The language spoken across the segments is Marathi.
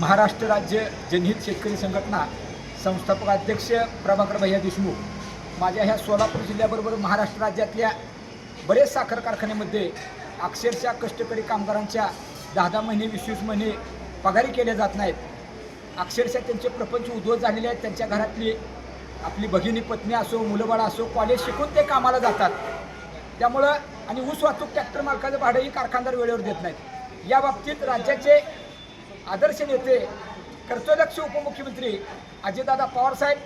महाराष्ट्र राज्य जनहित शेतकरी संघटना संस्थापक अध्यक्ष प्रभाकर भैया देशमुख माझ्या ह्या सोलापूर जिल्ह्याबरोबर महाराष्ट्र राज्यातल्या बरेच साखर कारखान्यामध्ये अक्षरशः कष्टकरी कामगारांच्या दहा दहा महिने वीस वीस महिने पगारी केल्या जात नाहीत. अक्षरशः त्यांचे प्रपंच उद्ध्वस्त झालेले आहेत. त्यांच्या घरातली आपली भगिनी पत्नी असो मुलंबाळ असो कॉलेज शिकून ते कामाला जातात. त्यामुळं आणि ऊस वाहतूक ट्रॅक्टर मालकाचं भाडंही कारखानदार वेळेवर देत नाहीत. या बाबतीत राज्याचे आदर्श नेते कर्तव्यक्ष उपमुख्यमंत्री अजितदादा पवारसाहेब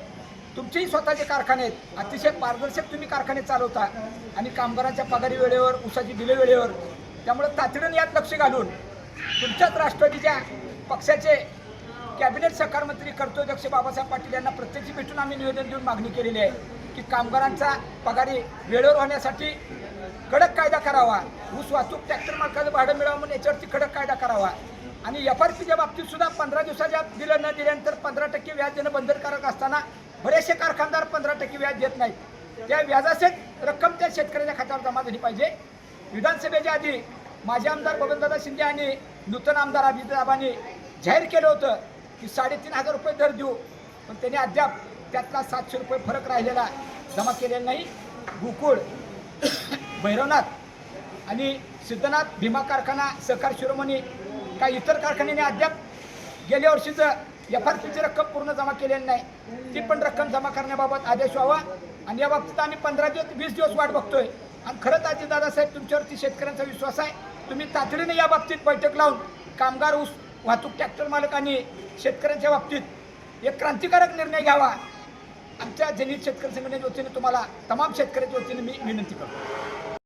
तुमचेही स्वतःचे कारखाने आहेत. अतिशय पारदर्शक तुम्ही कारखाने चालवता आणि कामगारांच्या पगारी वेळेवर उसाची दिले वेळेवर. त्यामुळे तातडीनं यात लक्ष घालून तुमच्याच राष्ट्रवादीच्या पक्षाचे कॅबिनेट सहकार मंत्री बाबासाहेब पाटील यांना प्रत्यक्ष भेटून आम्ही निवेदन देऊन मागणी केलेली आहे की कामगारांचा पगारी वेळेवर होण्यासाठी कडक कायदा करावा. ऊस वाहतूक ट्रॅक्टर मालकाचं भाडं मिळावं म्हणून याच्यावरती कडक कायदा करावा. आणि एफ आर पीच्या बाबतीत सुद्धा पंधरा दिवसाच्या दिलं न दिल्यानंतर पंधरा टक्के व्याज देणं बंधनकारक असताना बरेचसे कारखानदार पंधरा टक्के व्याज देत नाहीत. त्या व्याजासहित रक्कम त्या शेतकऱ्याच्या खात्यावर जमा झाली पाहिजे. विधानसभेच्या आधी माजी आमदार बबनदादा शिंदे आणि नूतन आमदार अभिजितदाबांनी जाहीर केलं होतं की साडेतीन हजार रुपये दर देऊ. पण त्यांनी अद्याप त्यातला सातशे रुपये फरक राहिलेला जमा केलेला नाही. गोकुळ भैरवनाथ आणि सिद्धनाथ भीमा कारखाना सहकार शिरोमणी का इतर कारखान्याने अद्याप गेल्या वर्षीचं एफ आर पीची रक्कम पूर्ण जमा केलेली नाही. ती पण रक्कम जमा करण्याबाबत आदेश व्हावा. आणि या बाबतीत आम्ही पंधरा दिवस वीस दिवस वाट बघतोय. आणि खरंच आजी दादासाहेब तुमच्यावरती शेतकऱ्यांचा विश्वास आहे. तुम्ही तातडीने या बाबतीत बैठक लावून कामगार ऊस वाहतूक ट्रॅक्टर मालकांनी शेतकऱ्यांच्या बाबतीत एक क्रांतिकारक निर्णय घ्यावा. आमच्या जनित शेतकरी संघटनेच्या वतीने तुम्हाला तमाम शेतकऱ्यांच्या वतीने मी विनंती करतो.